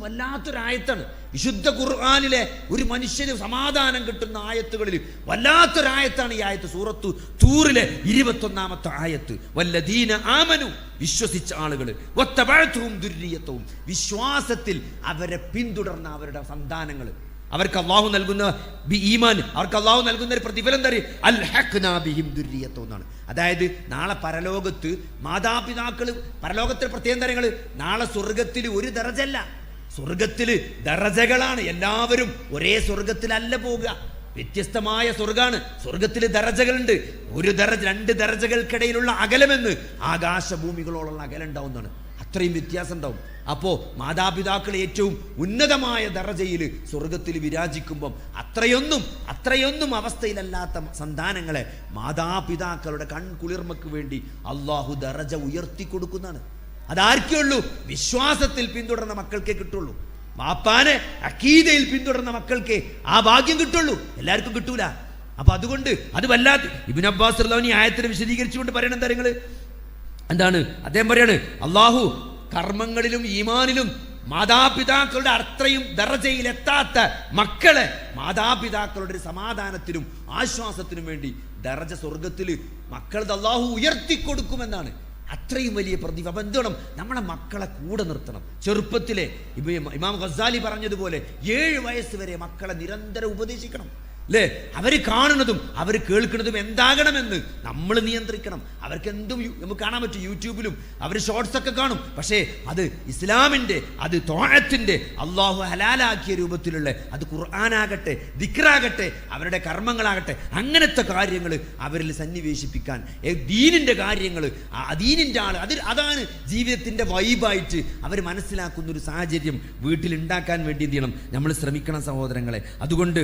വല്ലാത്തൊരായത്താണ്. വിശുദ്ധ ഖുർആാനിലെ ഒരു മനുഷ്യന് സമാധാനം കിട്ടുന്ന ആയത്തുകളിൽ വല്ലാത്തൊരായത്താണ് ഈ ആയത്ത്. സൂറത്തു തൂറിലെ ഇരുപത്തൊന്നാമത്തെ ആയത്ത്. വല്ലദീന ആമനു വിശ്വസിച്ച ആളുകൾ ഒത്തപഴത്തവും ദുര്യത്വവും വിശ്വാസത്തിൽ അവരെ പിന്തുടർന്ന അവരുടെ സന്താനങ്ങൾ അവർക്ക് അള്ളാഹു നൽകുന്ന ബി ഈമാൻ അവർക്ക് അള്ളാഹു നൽകുന്ന ഒരു പ്രതിഫലം തരി. അൽ ഹഖ്നാ ബിഹിം ദുര്യത്വം എന്നാണ്. അതായത് നാളെ പരലോകത്ത് മാതാപിതാക്കൾ പരലോകത്തിൽ പ്രത്യേകം തരങ്ങൾ നാളെ സ്വർഗത്തിൽ ഒരു ദറജല്ല സ്വർഗത്തിൽ ദറജകളാണ് എല്ലാവരും ഒരേ സ്വർഗത്തിലല്ല പോവുക. വ്യത്യസ്തമായ സ്വർഗാണ്. സ്വർഗത്തിൽ ദറജകളുണ്ട് ഒരു ദറജ രണ്ട് ദറജകൾക്കിടയിലുള്ള അകലമെന്ന് ആകാശഭൂമികളോടുള്ള അകലം ഉണ്ടാവുന്നതാണ് അത്രയും വ്യത്യാസം ഉണ്ടാവും അപ്പോൾ മാതാപിതാക്കൾ ഏറ്റവും ഉന്നതമായ ദറജയിൽ സ്വർഗത്തിൽ വിരാജിക്കുമ്പം അത്രയൊന്നും അത്രയൊന്നും അവസ്ഥയിലല്ലാത്ത സന്താനങ്ങളെ മാതാപിതാക്കളുടെ കൺകുളിർമക്ക് വേണ്ടി അള്ളാഹു ദറജ ഉയർത്തി കൊടുക്കുന്നതാണ് അതാർക്കേ ഉള്ളൂ? വിശ്വാസത്തിൽ പിന്തുടർന്ന മക്കൾക്കേ കിട്ടുള്ളൂ. മാപ്പാനെ അക്കീതയിൽ പിന്തുടർന്ന മക്കൾക്ക് ആ ഭാഗ്യം കിട്ടുള്ളൂ. എല്ലാവർക്കും കിട്ടൂല. അപ്പൊ അതുകൊണ്ട് അത് വല്ലാത്ത ഇബിൻ അബ്ബാസ് ആയത്തിന് ആയത്തിനെ വിശദീകരിച്ചുകൊണ്ട് പറയണ എന്താ എന്താണ്? അദ്ദേഹം പറയാണ് അള്ളാഹു കർമ്മങ്ങളിലും ഈമാനിലും മാതാപിതാക്കളുടെ അത്രയും എത്താത്ത മക്കളെ മാതാപിതാക്കളുടെ ഒരു സമാധാനത്തിനും ആശ്വാസത്തിനും വേണ്ടി ദർജ സ്വർഗത്തിൽ മക്കളത് അള്ളാഹു ഉയർത്തി കൊടുക്കുമെന്നാണ് അത്രയും വലിയ പ്രതിഭ. അപ്പം എന്ത് വേണം? നമ്മളെ മക്കളെ കൂടെ നിർത്തണം. ചെറുപ്പത്തിലെ ഇമാം ഖസാലി പറഞ്ഞതുപോലെ ഏഴ് വയസ്സ് വരെ മക്കളെ നിരന്തരം ഉപദേശിക്കണം. അല്ലേ അവർ കാണുന്നതും അവർ കേൾക്കുന്നതും എന്താകണമെന്ന് നമ്മൾ നിയന്ത്രിക്കണം. അവർക്ക് എന്തും നമുക്ക് കാണാൻ പറ്റും യൂട്യൂബിലും. അവർ ഷോർട്സ് ഒക്കെ കാണും. പക്ഷേ അത് ഇസ്ലാമിന്റെ അത് തോഴത്തിന്റെ അള്ളാഹു ഹലാലാക്കിയ രൂപത്തിലുള്ള അത് ഖുർആാനാകട്ടെ ദിക്റാകട്ടെ അവരുടെ കർമ്മങ്ങളാകട്ടെ അങ്ങനത്തെ കാര്യങ്ങൾ അവരിൽ സന്നിവേശിപ്പിക്കാൻ. ദീനിന്റെ കാര്യങ്ങൾ ദീനിന്റെ ആൾ അത് അതാണ് ജീവിതത്തിന്റെ വൈബായിട്ട് അവർ മനസ്സിലാക്കുന്ന ഒരു സാഹചര്യം വീട്ടിലുണ്ടാക്കാൻ വേണ്ടി എന്ത് ചെയ്യണം? നമ്മൾ ശ്രമിക്കണം സഹോദരങ്ങളെ. അതുകൊണ്ട്